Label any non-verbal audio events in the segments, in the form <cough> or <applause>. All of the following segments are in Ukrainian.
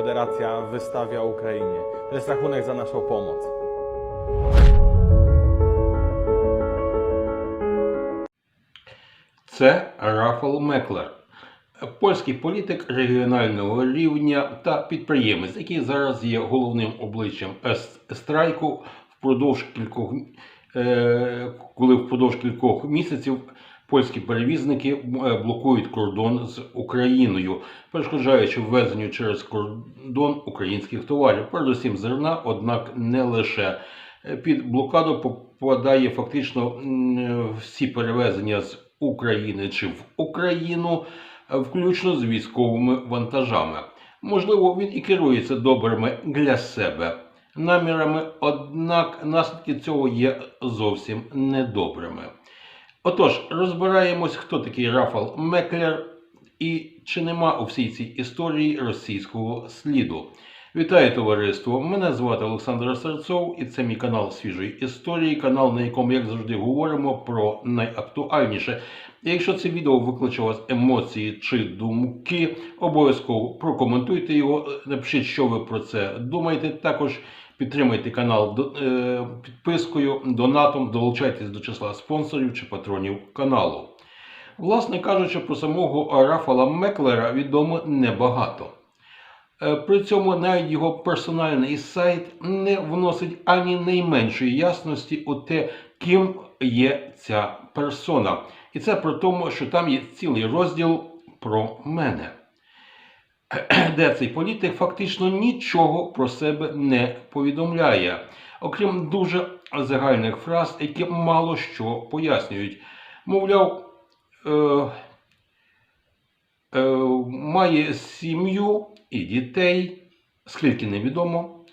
Konfederacja wystawia Ukrainie. To jest rachunek za naszą pomoc. Це Рафал Меклер, польський політик регіонального рівня та підприємець, який зараз є головним обличчям страйку впродовж кількох, е, коли впродовж кількох місяців польські перевізники е, блокують кордон з Україною, перешкоджаючи ввезенню через кордон українських товарів, передусім зерна, однак не лише. Е, Під блокаду попадає фактично всі перевезення з України чи в Україну, е, включно з військовими вантажами. Можливо, він і керується добрими для себе намірами, однак наслідки цього є зовсім недобрими. Отож, розбираємось, хто такий Рафал Меклер і чи нема у всій цій історії російського сліду. Вітаю товариство! Мене звати Олександр Серцов, і це мій канал свіжої історії, канал, на якому, як завжди, говоримо про найактуальніше. Якщо це відео викличе у вас емоції чи думки, обов'язково прокоментуйте його, напишіть, що ви про це думаєте. Також підтримайте канал е, підпискою, донатом, долучайтесь до числа спонсорів чи патронів каналу. Власне кажучи, про самого Рафала Меклера відомо небагато. Е, При цьому навіть його персональний сайт не вносить ані найменшої ясності у те, ким є ця персона. І це при тому, що там є цілий розділ про мене, <clears throat> де цей політик фактично нічого про себе не повідомляє, окрім дуже загальних фраз, які мало що пояснюють. Мовляв, е, е, має сім'ю і дітей, скільки невідомо,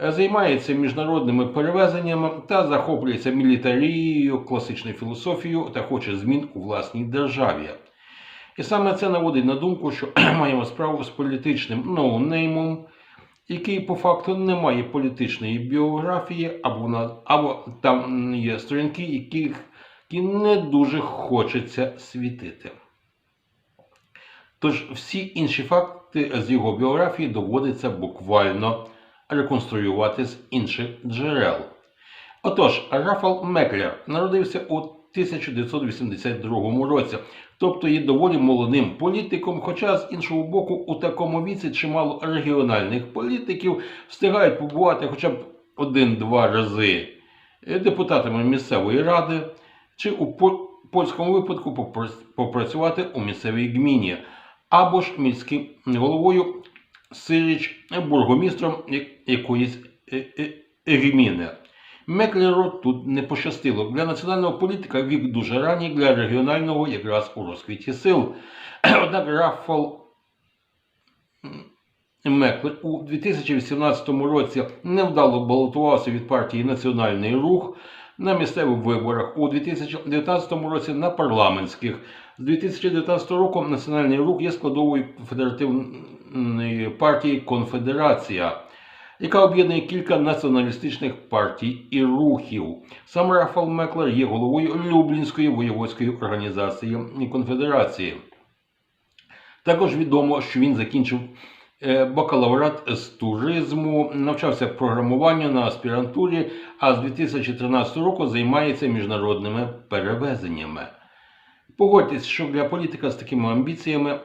е, займається міжнародними перевезеннями та захоплюється мілітарією, класичною філософією та хоче змін у власній державі. І саме це наводить на думку, що <clears throat> маємо справу з політичним ноунеймом, який по факту не має політичної біографії, або, вона, або там є сторінки, яких які не дуже хочеться світити. Тож всі інші факти з його біографії доводиться буквально реконструювати з інших джерел. Отож, Рафал Меклер народився у 1982 році, тобто є доволі молодим політиком, хоча з іншого боку, у такому віці чимало регіональних політиків встигають побувати хоча б один-два рази. Депутатами місцевої ради, чи у польському випадку попрацювати у місцевій гміні, або ж міським головою сиріч бургомістром якоїсь е- е- гміни. Меклеру тут не пощастило. Для національного політика вік дуже ранній, для регіонального якраз у розквіті сил. <clears throat> Однак Рафал Меклер у 2018 році невдало балотувався від партії Національний рух на місцевих виборах, у 2019 році на парламентських. З 2019 року Національний рух є складовою федеративної партії Конфедерація, яка об'єднує кілька націоналістичних партій і рухів. Сам Рафал Меклер є головою Люблінської воєводської організації Конфедерації. Також відомо, що він закінчив е, бакалаврат з туризму, навчався програмуванню на аспірантурі, а з 2013 року займається міжнародними перевезеннями. Погодьтесь, що для політика з такими амбіціями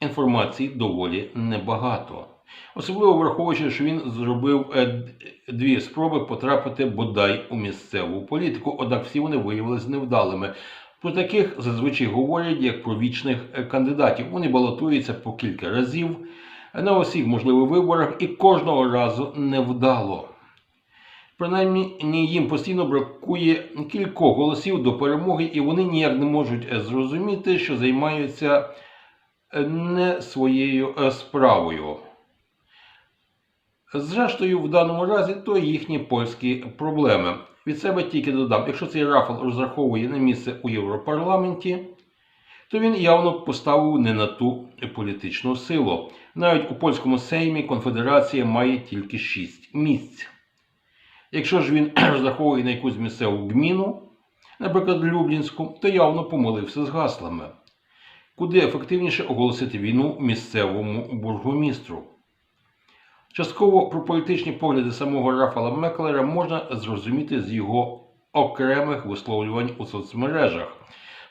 інформації доволі небагато. Особливо враховуючи, що він зробив е, дві спроби потрапити бодай у місцеву політику, однак всі вони виявилися невдалими. Про таких зазвичай говорять як про вічних е, кандидатів. Вони балотуються по кілька разів на усіх можливих виборах і кожного разу невдало. Принаймні їм постійно бракує кількох голосів до перемоги, і вони ніяк не можуть е, зрозуміти, що займаються е, не своєю е, справою. Зрештою, в даному разі то їхні польські проблеми. Від себе тільки додам, якщо цей Рафал розраховує на місце у Європарламенті, то він явно поставив не на ту політичну силу. Навіть у польському сеймі конфедерація має тільки 6 місць. Якщо ж він <clears throat> розраховує на якусь місцеву гміну, наприклад, Люблінську, то явно помилився з гаслами. Куди ефективніше оголосити війну місцевому бургомістру. Частково про політичні погляди самого Рафала Меклера можна зрозуміти з його окремих висловлювань у соцмережах.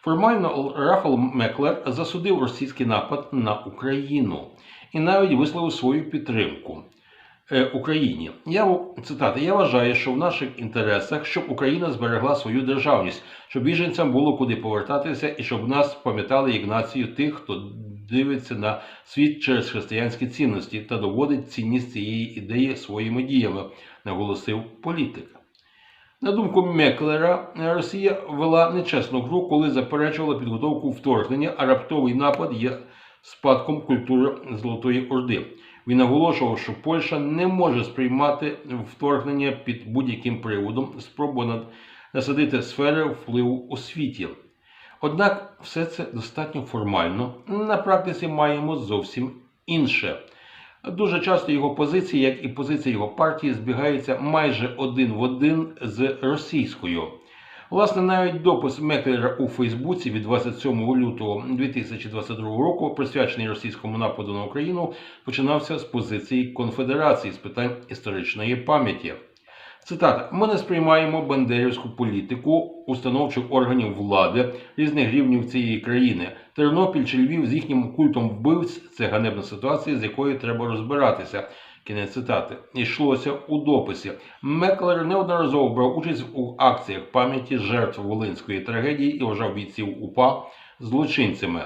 Формально Рафал Меклер засудив російський напад на Україну і навіть висловив свою підтримку е, Україні. Я цитата: Я вважаю, що в наших інтересах, щоб Україна зберегла свою державність, щоб біженцям було куди повертатися, і щоб нас пам'ятали як націю тих, хто дивиться на світ через християнські цінності та доводить цінність цієї ідеї своїми діями, наголосив політик. На думку Меклера, Росія вела нечесну гру, коли заперечувала підготовку вторгнення, а раптовий напад є спадком культури Золотої Орди. Він наголошував, що Польща не може сприймати вторгнення під будь-яким приводом, спробу насадити сфери впливу у світі. Однак все це достатньо формально. На практиці маємо зовсім інше. Дуже часто його позиції, як і позиція його партії, збігаються майже один в один з російською. Власне, навіть допис Меклера у Фейсбуці від 27 лютого 2022 року, присвячений російському нападу на Україну, починався з позиції Конфедерації з питань історичної пам'яті. Цитата: Ми не сприймаємо бандерівську політику установчих органів влади різних рівнів цієї країни. Тернопіль чи Львів з їхнім культом вбивць це ганебна ситуація, з якою треба розбиратися. Кінець цитати. Йшлося у дописі. Меклер неодноразово брав участь у акціях пам'яті жертв Волинської трагедії і вважав бійців УПА злочинцями.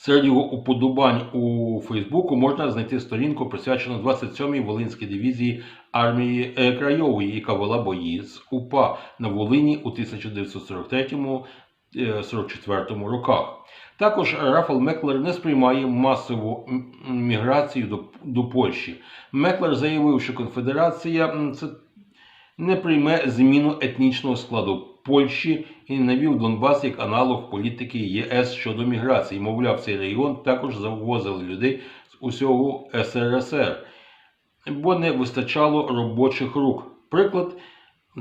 Серед його уподобань у Фейсбуку можна знайти сторінку, присвячену 27-й Волинській дивізії армії е, Крайової, яка вела бої з УПА на Волині у 1943-44 роках. Також Рафал Меклер не сприймає масову міграцію до, до Польщі. Меклер заявив, що конфедерація це не прийме зміну етнічного складу Польщі і навів Донбас як аналог політики ЄС щодо міграції. Мовляв, цей регіон також завозили людей з усього СРСР, бо не вистачало робочих рук. Приклад.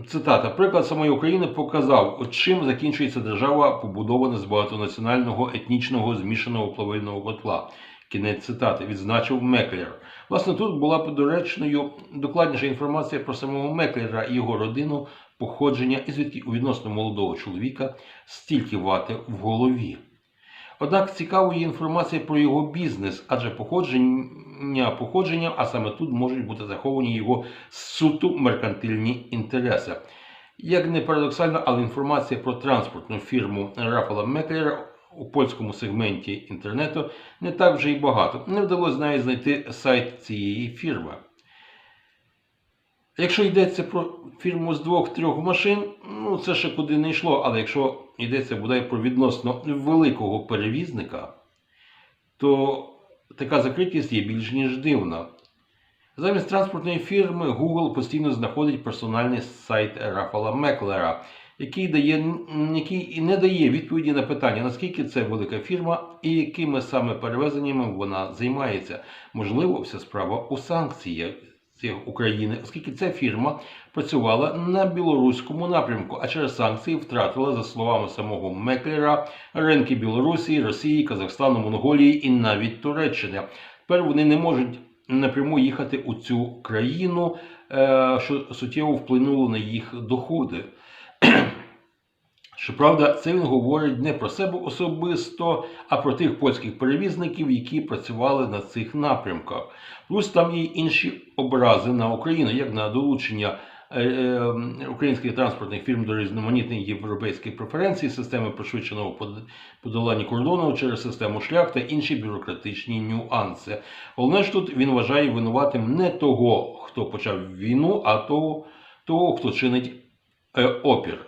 Цитата: приклад самої України показав, чим закінчується держава, побудована з багатонаціонального етнічного змішаного плавильного котла. Кінець цитати відзначив Меклер. Власне, тут була б доречною докладніша інформація про самого Меклера і його родину, походження і звідки у відносно молодого чоловіка стільки вати в голові. Однак цікава є інформація про його бізнес, адже походження походження, а саме тут можуть бути заховані його суто меркантильні інтереси. Як не парадоксально, але інформація про транспортну фірму Рафала Меклера у польському сегменті інтернету не так вже й багато. Не вдалося навіть знайти сайт цієї фірми. Якщо йдеться про фірму з двох-трьох машин, ну це ще куди не йшло, але якщо йдеться бодай про відносно великого перевізника, то така закритість є більш ніж дивна. Замість транспортної фірми Google постійно знаходить персональний сайт Рафала Меклера, який, дає, який не дає відповіді на питання, наскільки це велика фірма і якими саме перевезеннями вона займається. Можливо, вся справа у санкціях України, оскільки ця фірма працювала на білоруському напрямку, а через санкції втратила, за словами самого Меклера, ринки Білорусі, Росії, Казахстану, Монголії і навіть Туреччини. Тепер вони не можуть напряму їхати у цю країну, е, що суттєво вплинуло на їх доходи. Щоправда, це він говорить не про себе особисто, а про тих польських перевізників, які працювали на цих напрямках. Плюс там є інші образи на Україну, як на долучення е, е, українських транспортних фірм до різноманітних європейських преференцій, системи пришвидшеного подолання кордону через систему шлях та інші бюрократичні нюанси. Головне ж тут він вважає винуватим не того, хто почав війну, а того, того хто чинить е, опір.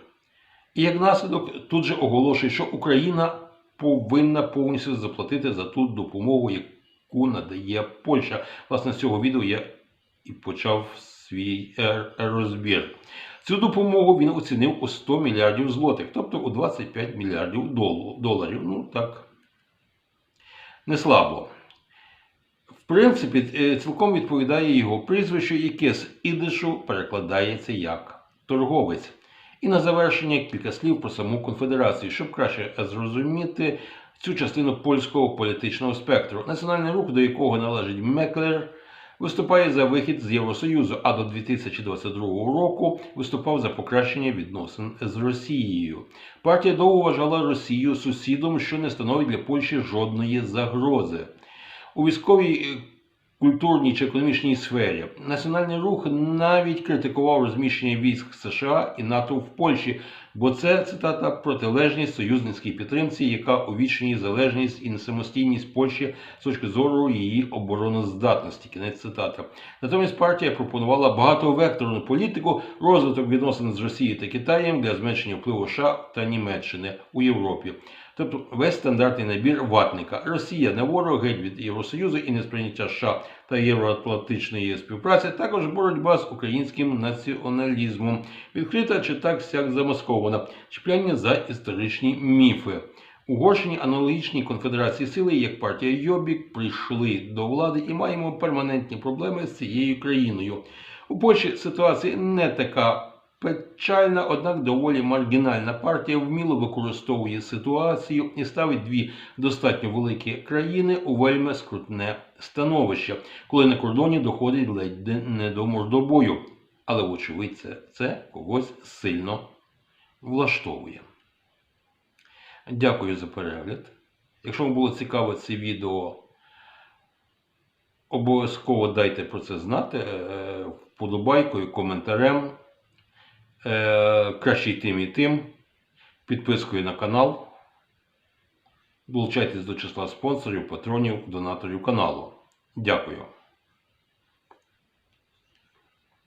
І як наслідок тут же оголошує, що Україна повинна повністю заплатити за ту допомогу, яку надає Польща. Власне, з цього відео я і почав свій розбір. Цю допомогу він оцінив у 100 мільярдів злотих, тобто у 25 мільярдів доларів. Ну так, не слабо. В принципі, е, цілком відповідає його прізвищу, яке з ідишу перекладається як торговець. І на завершення кілька слів про саму конфедерацію, щоб краще зрозуміти цю частину польського політичного спектру. Національний рух, до якого належить Меклер, виступає за вихід з Євросоюзу, а до 2022 року виступав за покращення відносин з Росією. Партія довго вважала Росію сусідом, що не становить для Польщі жодної загрози. У військовій, е, культурній чи економічній сфері національний рух навіть критикував розміщення військ США і НАТО в Польщі, бо це цитата протилежність союзницькій підтримці, яка увічнює залежність і самостійність Польщі з точки зору її обороноздатності. Кінець цитата. Натомість партія пропонувала багатовекторну політику, розвиток відносин з Росією та Китаєм для зменшення впливу США та Німеччини у Європі. Тобто весь стандартний набір ватника. Росія не ворог геть від Євросоюзу і несприйняття США та євроатлантичної співпраці, також боротьба з українським націоналізмом, відкрита чи так сяк замаскована, чіпляння за історичні міфи. Угорщині аналогічні конфедерації сили, як партія Йобік, прийшли до влади і маємо перманентні проблеми з цією країною. У Польщі ситуація не така печальна, однак доволі маргінальна партія вміло використовує ситуацію і ставить дві достатньо великі країни у вельми скрутне становище, коли на кордоні доходить ледь не до мордобою. Але, вочевидь, це, це когось сильно влаштовує. Дякую за перегляд. Якщо вам було цікаво це відео, обов'язково дайте про це знати е, вподобайкою, коментарем. Е, Краще й тим і тим. Підпискою на канал. Долучайтесь до числа спонсорів, патронів, донаторів каналу. Дякую.